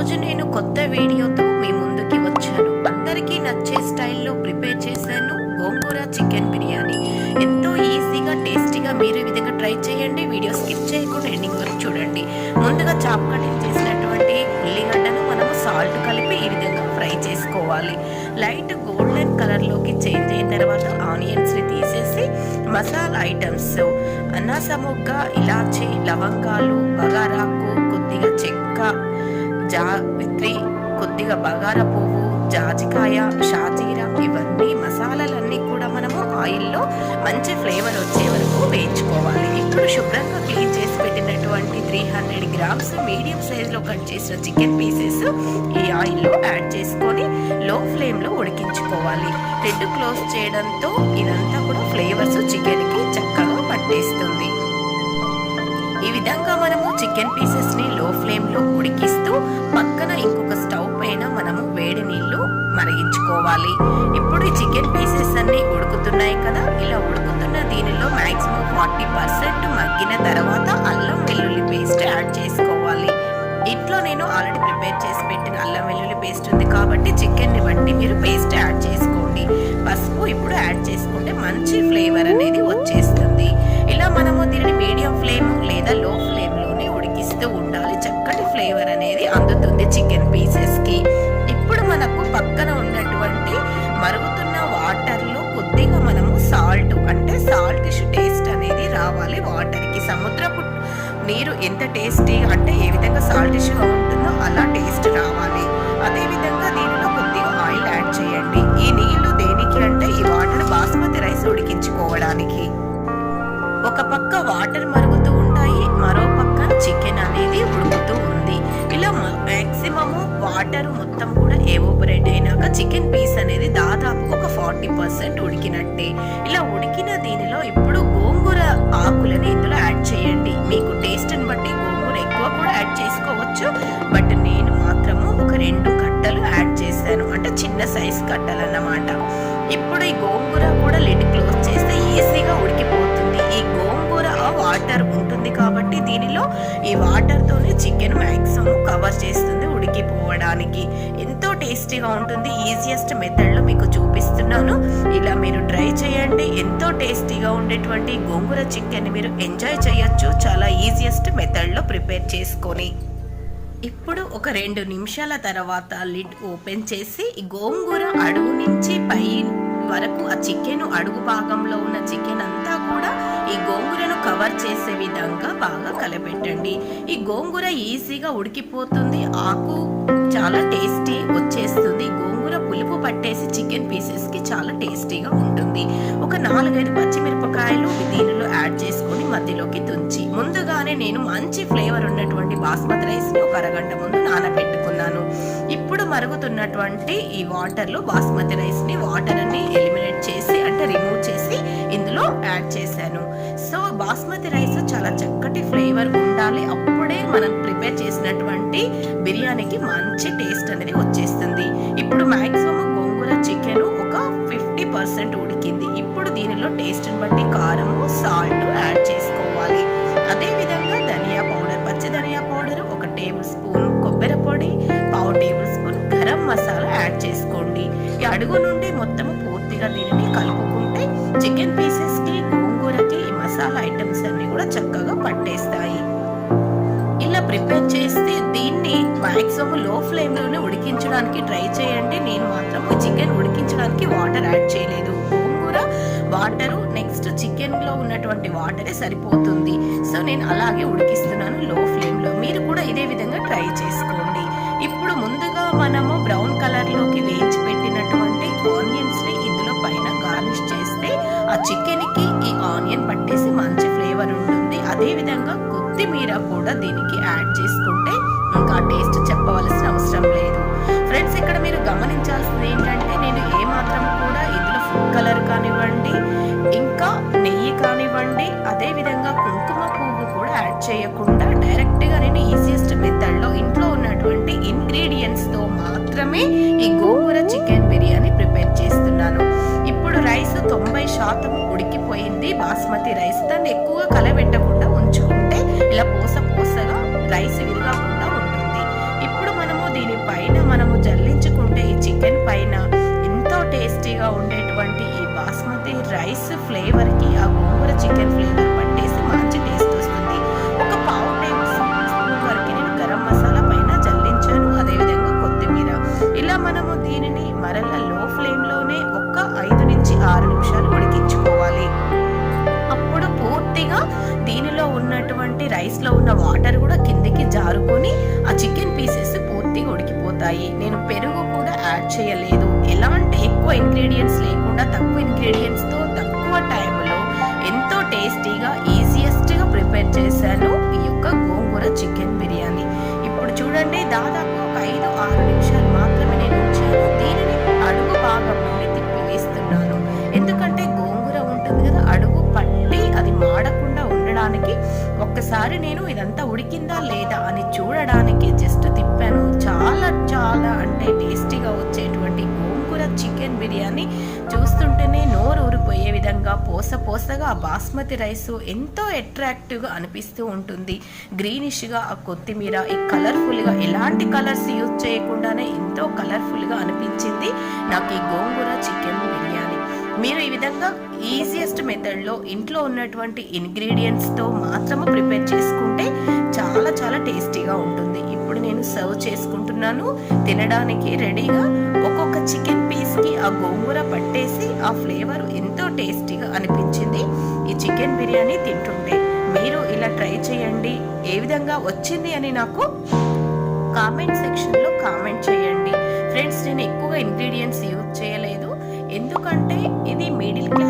ఈరోజు నేను కొత్త వీడియోతో మీ ముందుకి వచ్చాను. అందరికీ నచ్చే స్టైల్లో ప్రిపేర్ చేశాను గోంగూర చికెన్ బిర్యానీ. ఎంతో ఈజీగా టేస్టీగా మీరు ఈ విధంగా ట్రై చేయండి. వీడియో స్కిప్ చేయకుండా ఎండింగ్ వరకు చూడండి. ముందుగా చాప్ కటింగ్ చేసినటువంటి ఉల్లిగడ్డను మనము సాల్ట్ కలిపి ఈ విధంగా ఫ్రై చేసుకోవాలి. లైట్ గోల్డెన్ కలర్లోకి చేంజ్ అయిన తర్వాత ఆనియన్స్ని తీసేసి మసాలా ఐటమ్స్. అనాస ఇలాచి లవంగాలు బగారాకు కొద్దిగా చెక్క జావిత్రి కొద్దిగా బగారా పువ్వు జాజికాయ షాజీరా ఇవన్నీ మసాలాలన్నీ కూడా మనము ఆయిల్లో మంచి ఫ్లేవర్ వచ్చే వరకు వేయించుకోవాలి. ఇప్పుడు శుభ్రంగా క్లీన్ చేసి పెట్టినటువంటి త్రీ హండ్రెడ్ గ్రామ్స్ మీడియం సైజులో కట్ చేసిన చికెన్ పీసెస్ ఈ ఆయిల్లో యాడ్ చేసుకొని లో ఫ్లేమ్లో ఉడికించుకోవాలి. రెడ్ క్లోజ్ చేయడంతో ఇదంతా కూడా ఫ్లేవర్స్ చికెన్కి చక్కగా పట్టేస్తుంది. ఈ విధంగా మనము చికెన్ పీసెస్ని లో ఫ్లేమ్లో ఉడికిస్తూ పక్కన ఇంకొక స్టవ్ పైన మనము వేడి నీళ్ళు మరిగించుకోవాలి. ఇప్పుడు ఈ చికెన్ పీసెస్ అన్ని ఉడుకుతున్నాయి కదా? ఇలా ఉడుకుతున్న దీనిలో మాక్సిమం ఫార్టీ పర్సెంట్ మగ్గిన తర్వాత అల్లం వెల్లుల్లి పేస్ట్ యాడ్ చేసుకోవాలి. ఇంట్లో నేను ఆల్రెడీ ప్రిపేర్ చేసి పెట్టిన అల్లం వెల్లుల్లి పేస్ట్ ఉంది కాబట్టి చికెన్ని బట్టి మీరు చికెన్ పీసెస్కి ఇప్పుడు మనకు పక్కన ఉన్నటువంటి మరుగుతున్న వాటర్లో కొద్దిగా మనము సాల్ట్ అంటే సాల్ట్ టేస్ట్ అనేది రావాలి వాటర్కి సముద్రపు నీరు ఎంత టేస్టీ అంటే ఏ విధంగా సాల్టిష్గా ఉంటుందో అలా టేస్ట్ రావాలి. అదే విధంగా దీనిలో కొద్దిగా ఆయిల్ యాడ్ చేయండి. ఈ నీళ్ళు దేనికి అంటే ఈ వాటర్ బాస్మతి రైస్ ఉడికించుకోవడానికి. ఒక పక్క వాటర్ కూడా ఏవోపరేట్ అయినాక చికెన్ పీస్ అనేది దాదాపు ఒక ఫార్టీ పర్సెంట్ ఉడికినట్టే. ఇలా ఉడికిన దీనిలో ఇప్పుడు గోంగూర ఆకులని ఇందులో యాడ్ చేయండి. మీకు టేస్ట్ని బట్టి గోంగూర ఎక్కువ కూడా యాడ్ చేసుకోవచ్చు. బట్ నేను మాత్రము ఒక రెండు కట్టలు యాడ్ చేశాను. అంటే చిన్న సైజ్ కట్టలు అన్నమాట ఇప్పుడు ఈ గోంగూర కూడా లిడ్ క్లోజ్ చేస్తే ఈజీగా ఉడికిపోతుంది. ఈ గోంగూర వాటర్ ఉంటుంది కాబట్టి దీనిలో ఈ వాటర్తోనే చికెన్ మ్యాక్సిమం కవర్ చేస్తుంది ఉడికిపోవడానికి. టేస్టీగా ఉంటుంది. ఈజియెస్ట్ మెథడ్లో మీకు చూపిస్తున్నాను. ఇలా మీరు ట్రై చేయండి. ఎంతో టేస్టీగా ఉండేటువంటి గోంగూర చికెన్ మీరు ఎంజాయ్ చేయొచ్చు. చాలా ఈజియెస్ట్ మెథడ్లో ప్రిపేర్ చేసుకొని. ఇప్పుడు ఒక రెండు నిమిషాల తర్వాత లిడ్ ఓపెన్ చేసి గోంగూర అడుగు నుంచి పై వరకు ఆ చికెన్ అడుగు భాగంలో ఉన్న చికెన్ అంతా కూడా ఈ గోంగూరను కవర్ చేసే విధంగా బాగా కలపెట్టండి. ఈ గోంగూర ఈజీగా ఉడికిపోతుంది ఆకు చాలా టేస్టీ వచ్చేస్తుంది. గోంగూర పులుపు పట్టేసి చికెన్ పీసెస్కి చాలా టేస్టీగా ఉంటుంది. ఒక నాలుగైదు పచ్చిమిరపకాయలు దీనిలో యాడ్ చేసుకొని మధ్యలోకి తుంచి ముందుగానే నేను మంచి ఫ్లేవర్ ఉన్నటువంటి బాస్మతి రైస్ని ఒక అరగంట ముందు నానబెట్టుకున్నాను. ఇప్పుడు మరుగుతున్నటువంటి ఈ వాటర్లో బాస్మతి రైస్ని వాటర్ అన్ని ఎలిమినేట్ చేసి అంటే రిమూవ్ చేసి ఇందులో యాడ్ చేశాను. బాస్మతి రైస్ చాలా చక్కటి ఫ్లేవర్ ఉండాలి. అప్పుడే మనం ప్రిపేర్ చేసినటువంటి బిర్యానీకి మంచి టేస్ట్ అనేది వచ్చేస్తుంది. ఇప్పుడు మ్యాక్సిమం గోంగూర చికెన్ ఒక ఫిఫ్టీ పర్సెంట్ ఉడికింది. ఇప్పుడు దీనిలో టేస్ట్ని బట్టి కారము సాల్ట్ యాడ్ చేసుకోవాలి. అదేవిధంగా ధనియా పౌడర్ పచ్చి ధనియా పౌడర్ ఒక టేబుల్ స్పూన్ కొబ్బరి పొడి పావు table spoon garam masala add చేసుకోండి. ఈ అడుగు నుండి మొత్తం పూర్తిగా దీనిని కలుపుకుంటే చికెన్ పీసెస్ ఐటమ్స్ అన్ని కూడా చక్కగా పట్టేస్తాయి. ఇలా ప్రిపేర్ చేస్తే దీన్ని మాక్సిమం లో ఫ్లేమ్లోనే ఉడికించడానికి ట్రై చేయండి. నేను మాత్రం చికెన్ ఉడికించడానికి వాటర్ యాడ్ చేయలేదు. గోంగూర వాటరు నెక్స్ట్ చికెన్లో ఉన్నటువంటి వాటరే సరిపోతుంది. సో నేను అలాగే ఉడికిస్తున్నాను లో ఫ్లేమ్లో. మీరు కూడా ఇదే విధంగా ట్రై చేసుకోండి. ఇప్పుడు ముందుగా మనము బ్రౌన్ కలర్లోకి వేయించి పెట్టినటువంటి ఆనియన్స్ని ఇందులో పైన గార్నిష్ చేస్తే ఆ చికెన్కి ఆనియన్ పట్టేసి మంచి ఫ్లేవర్ ఉంటుంది. అదేవిధంగా కొత్తిమీర కూడా దీనికి యాడ్ చేసుకుంటే ఇంకా టేస్ట్ చెప్పవలసిన అవసరం లేదు. ఫ్రెండ్స్ ఇక్కడ మీరు గమనించాల్సింది ఏంటంటే నేను ఏ మాత్రం కూడా ఇందులో ఫుడ్ కలర్ కానివ్వండి ఇంకా నెయ్యి కానివ్వండి అదేవిధంగా కుంకుమ పువ్వు కూడా యాడ్ చేయకుండా డైరెక్ట్గా నేను ఈజియెస్ట్ మెథడ్లో ఇంట్లో ఉన్నటువంటి ఇంగ్రీడియంట్స్తో మాత్రమే ఈ గోంగూర చికెన్ బిర్యానీ ప్రిపేర్ చేస్తున్నాను. ఇప్పుడు రైస్ తొంభై శాతం బాస్మతి రైస్. దాన్ని ఎక్కువగా కలబెట్టకూడదు దీనిలో ఉన్నటువంటి రైస్లో ఉన్న వాటర్ కూడా కిందికి జారుకొని ఆ చికెన్ పీసెస్ పూర్తిగా ఉడికిపోతాయి. నేను పెరుగు కూడా యాడ్ చేయలేదు. ఎలాంటి ఎక్కువ ఇంగ్రీడియంట్స్ లేకుండా తక్కువ ఇంగ్రీడియంట్స్తో తక్కువ టైంలో ఎంతో టేస్టీగా ఈజియెస్ట్గా ప్రిపేర్ చేశాను ఈ యొక్క గోంగూర చికెన్ బిర్యానీ. ఇప్పుడు చూడండి దాదాపు ఒక ఐదు ఆరు నిమిషాలు మాత్రమే నేను ఉంచాను. దీనిని అడుగు భాగం నుండి తిప్పివేస్తున్నాను ఎందుకంటే గోంగూర ఉంటుంది కదా అడుగు పట్టి అది మాడకుండా చూడడానికి ఒక్కసారి నేను ఇదంతా ఉడికిందా లేదా అని చూడడానికి జస్ట్ తిప్పాను. చాలా చాలా అంటే టేస్టీగా వచ్చేటువంటి గోంగూర చికెన్ బిర్యానీ చూస్తుంటేనే నోరు ఊరిపోయే విధంగా పోస పోసగా ఆ బాస్మతి రైస్ ఎంతో అట్రాక్టివ్గా అనిపిస్తూ ఉంటుంది. గ్రీనిష్గా ఆ కొత్తిమీర ఈ కలర్ఫుల్గా ఎలాంటి కలర్స్ యూజ్ చేయకుండానే ఎంతో కలర్ఫుల్గా అనిపించింది నాకు ఈ గోంగూర చికెన్ బిర్యానీ. మీరు ఈ విధంగా ఈజియెస్ట్ మెథడ్లో ఇంట్లో ఉన్నటువంటి ఇంగ్రీడియంట్స్తో మాత్రము ప్రిపేర్ చేసుకుంటే చాలా చాలా టేస్టీగా ఉంటుంది. ఇప్పుడు నేను సర్వ్ చేసుకుంటున్నాను. తినడానికి రెడీగా ఒక్కొక్క చికెన్ పీస్కి ఆ గోంగూర పట్టేసి ఆ ఫ్లేవర్ ఎంతో టేస్టీగా అనిపించింది. ఈ చికెన్ బిర్యానీ తింటుంటే మీరు ఇలా ట్రై చేయండి. ఏ విధంగా వచ్చింది అని నాకు కామెంట్ సెక్షన్లో కామెంట్ చేయండి. ఫ్రెండ్స్ నేను ఎక్కువగా ఇంగ్రీడియంట్స్ యూజ్ చేయలేదు. ఎందుకంటే ఇది మిడిల్ క్లాస్